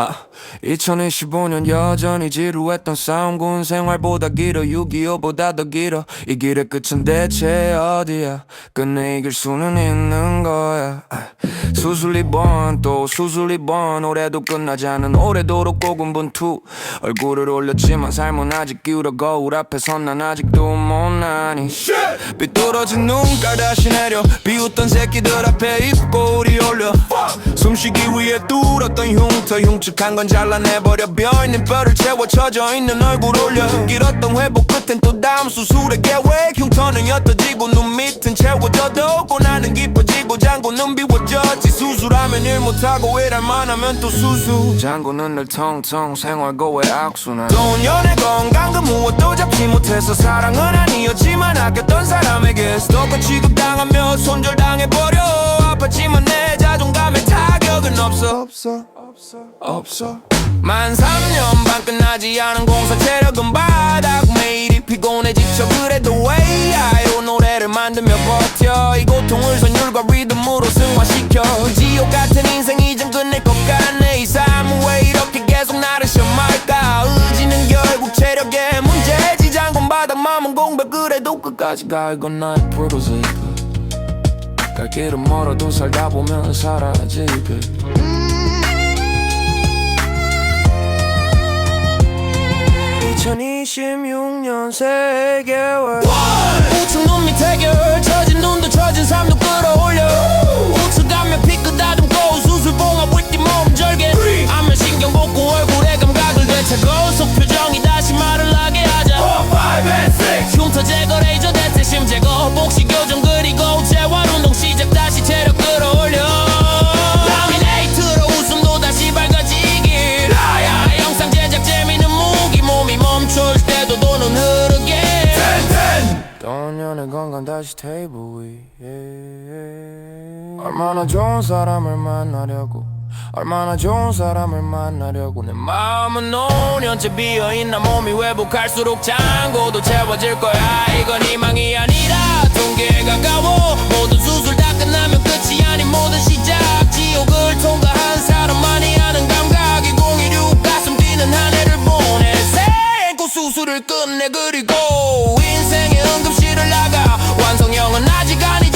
아 2025년 여전히 지루했던 싸움 군 생활보다 길어 6.25보다 더 길어. 이 길의 끝은 대체 어디야? 끝내 이길 수는 있는 거야. 아, 수술 입원 또 수술 입원. 올해도 끝나지 않은 올해도록 고군 분투. 얼굴을 올렸지만 삶은 아직 기울어 거울 앞에선 난 아직도 못나니. 삐뚤어진 눈깔 다시 내려. 비웃던 새끼들 앞에 입꼬리 올려 숨쉬기 위해 뚫었던 흉터 흉측한 건 잘라내버려. 비어있는 뼈를 채워 처져있는 얼굴 올려. 길었던 회복 끝엔 또 다음 수술의 계획. 흉터는 옅어지고 눈 밑은 채워져도 고나는 깊어지고 장고는 비워졌지. 수술하면 일 못하고 일할 만 하면 또 수술. 장고는 늘 텅텅 생활고의 악순환. 좋은 연애 건강 그 무엇도 잡지 못해서 사랑은 아니었지만 아꼈던 사람에게 스토커 취급당하며 손절당 없어 만 3년 반 끝나지 않은 공사 체력은 바닥. 매일이 피곤해 지쳐 그래도 way I로 노래를 만들며 버텨. 이 고통을 선율과 리듬으로 승화시켜. 그 지옥 같은 인생 이젠 끝낼 것 같네. 이 삶은 왜 이렇게 계속 나를 시험할까? 의지는 결국 체력의 문제지. 장군 바닥 마음은 공백. 그래도 끝까지 가 이건 나의 프로젝트 갈 길은 멀어도 살다 보면 사라지게 2026년 세계월. 우측 눈 밑에 결 떠년의 건강 다시 테이블 위에. 얼마나 좋은 사람을 만나려고 얼마나 좋은 사람을 만나려고 내 마음은 5년째 비어있나 몸이 회복할수록 창고도 채워질 거야. 이건 희망이 아니라 통계에 가까워 모든 수술 다 끝나면 끝이 아닌 모든 시작. 지옥을 통과한 사람만이 아는 감각 2016 가슴 뛰는 한 해를 보내. 생고 수술을 끝내 그리고 위를 나가 완성형은 아직 아니